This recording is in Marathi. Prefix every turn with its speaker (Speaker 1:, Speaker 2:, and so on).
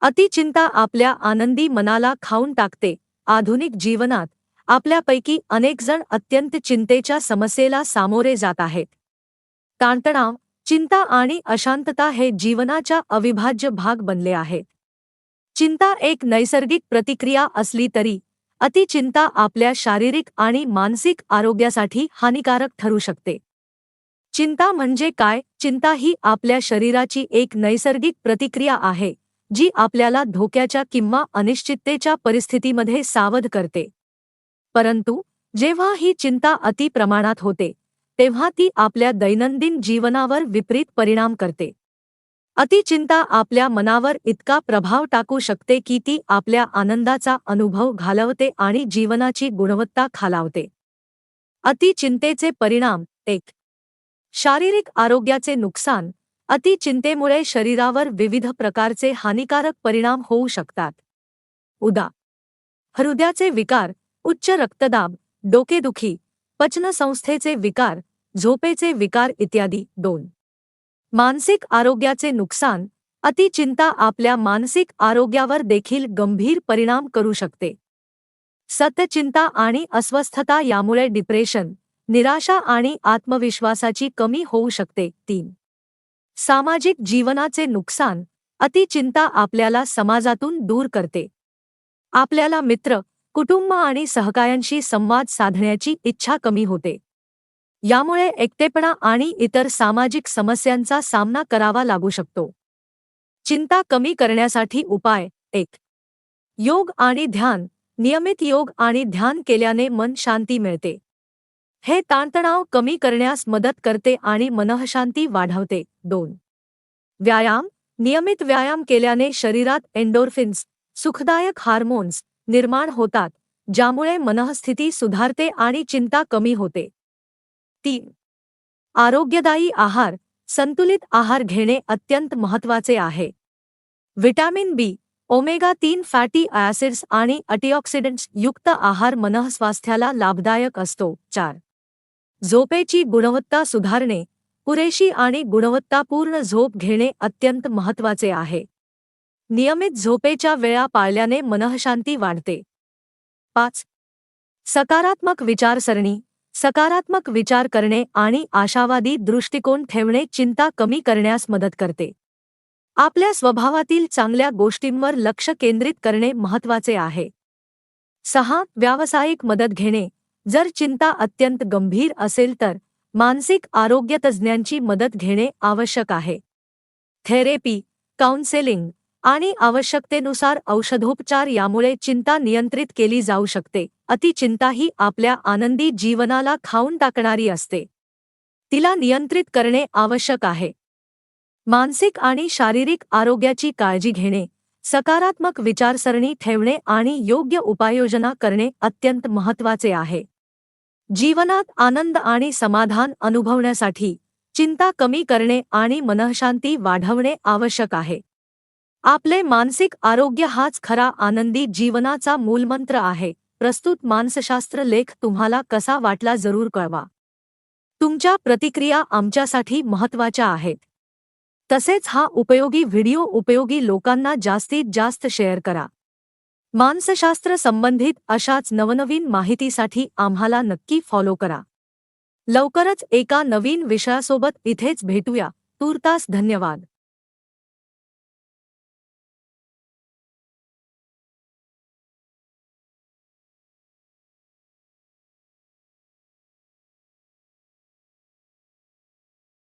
Speaker 1: अतिचिंता आपल्या आनंदी मनाला खाऊन टाकते. आधुनिक जीवनात आपल्यापैकी अनेकजण अत्यंत चिंतेच्या समस्येला सामोरे जात आहेत. ताणतणाव चिंता आणि अशांतता हे जीवनाच्या अविभाज्य भाग बनले आहेत. चिंता एक नैसर्गिक प्रतिक्रिया असली तरी अतिचिंता आपल्या शारीरिक आणि मानसिक आरोग्यासाठी हानिकारक ठरू शकते. चिंता म्हणजे काय? चिंता ही आपल्या शरीराची एक नैसर्गिक प्रतिक्रिया आहे. जी आपल्याला धोक्याच्या किंवा अनिश्चिततेच्या परिस्थितीमध्ये सावध करते. परंतु जेव्हा ही चिंता अति प्रमाणात होते तेव्हा ती आपल्या दैनंदिन जीवनावर विपरीत परिणाम करते. अतिचिंता आपल्या मनावर इतका प्रभाव टाकू शकते की ती आपल्या आनंदाचा अनुभव घालवते आणि जीवनाची गुणवत्ता खालावते. अतिचिंतेचे परिणाम एक. शारीरिक आरोग्याचे नुकसान अतिचिंतेमुळे शरीरावर विविध प्रकारचे हानिकारक परिणाम होऊ शकतात. उदा. हृदयाचे विकार उच्च रक्तदाब डोकेदुखी पचनसंस्थेचे विकार झोपेचे विकार इत्यादी. दोन. मानसिक आरोग्याचे नुकसान अतिचिंता आपल्या मानसिक आरोग्यावर देखील गंभीर परिणाम करू शकते. सत्यचिंता आणि अस्वस्थता यामुळे डिप्रेशन निराशा आणि आत्मविश्वासाची कमी होऊ शकते. तीन. सामाजिक जीवनाचे नुकसान अतिचिंता आपल्याला समाजातून दूर करते. आपल्याला मित्र कुटुंब आणि सहकायांशी संवाद साधण्याची इच्छा कमी होते. यामुळे एकटेपणा आणि इतर सामाजिक समस्यांचा सामना करावा लागू शकतो. चिंता कमी करण्यासाठी उपाय एक. योग आणि ध्यान. नियमित योग आणि ध्यान केल्याने मन शांती मिळते. हे ताणतणाव कमी करण्यास मदत करते आणि मनःशांती वाढवते. दोन. व्यायाम. नियमित व्यायाम केल्याने शरीरात एन्डोर्फिन्स सुखदायक हार्मोन्स निर्माण होतात ज्यामुळे मनःस्थिती सुधारते आणि चिंता कमी होते. तीन. आरोग्यदायी आहार. संतुलित आहार घेणे अत्यंत महत्त्वाचे आहे. व्हिटॅमिन बी ओमेगा तीन फॅटी ॲसिड्स आणि अँटीऑक्सिडंट्स युक्त आहार मनःस्वास्थ्याला लाभदायक असतो. चार. झोपेची गुणवत्ता सुधारणे पुरेशी आणि गुणवत्तापूर्ण झोप घेणे अत्यंत महत्त्वाचे आहे. नियमित झोपेच्या वेळा पाळल्याने मनःशांती वाढते. पाच. सकारात्मक विचारसरणी सकारात्मक विचार करणे आणि आशावादी दृष्टिकोन ठेवणे चिंता कमी करण्यास मदत करते. आपल्या स्वभावातील चांगल्या गोष्टींवर लक्ष केंद्रित करणे महत्त्वाचे आहे. सहा. व्यावसायिक मदत घेणे जर चिंता अत्यंत गंभीर असेल तर मानसिक आरोग्य तज्ज्ञांची मदत घेणे आवश्यक आहे. थेरेपी काउन्सेलिंग आणि आवश्यकतेनुसार औषधोपचार यामुळे चिंता नियंत्रित केली जाऊ शकते. अतिचिंता ही आपल्या आनंदी जीवनाला खाऊन टाकणारी असते. तिला नियंत्रित करणे आवश्यक आहे. मानसिक आणि शारीरिक आरोग्याची काळजी घेणे सकारात्मक विचारसरणी ठेवणे आणि योग्य उपाययोजना करणे अत्यंत महत्त्वाचे आहे. जीवनात आनंद आणि समाधान अनुभवण्यासाठी चिंता कमी करणे आणि मनःशांती वाढवणे आवश्यक आहे. आपले मानसिक आरोग्य हाच खरा आनंदी जीवनाचा मूलमंत्र आहे. प्रस्तुत मानसशास्त्र लेख तुम्हाला कसा वाटला जरूर कळवा. तुमच्या प्रतिक्रिया आमच्यासाठी महत्त्वाच्या आहेत. तसेच हा उपयोगी व्हिडिओ उपयोगी लोकांना जास्तीत जास्त शेअर करा. मानसशास्त्र संबंधित अशाच नवनवीन माहितीसाठी आम्हाला नक्की फॉलो करा. लवकरच एका नवीन विषयासोबत इथेच भेटूया. तूर्तास धन्यवाद.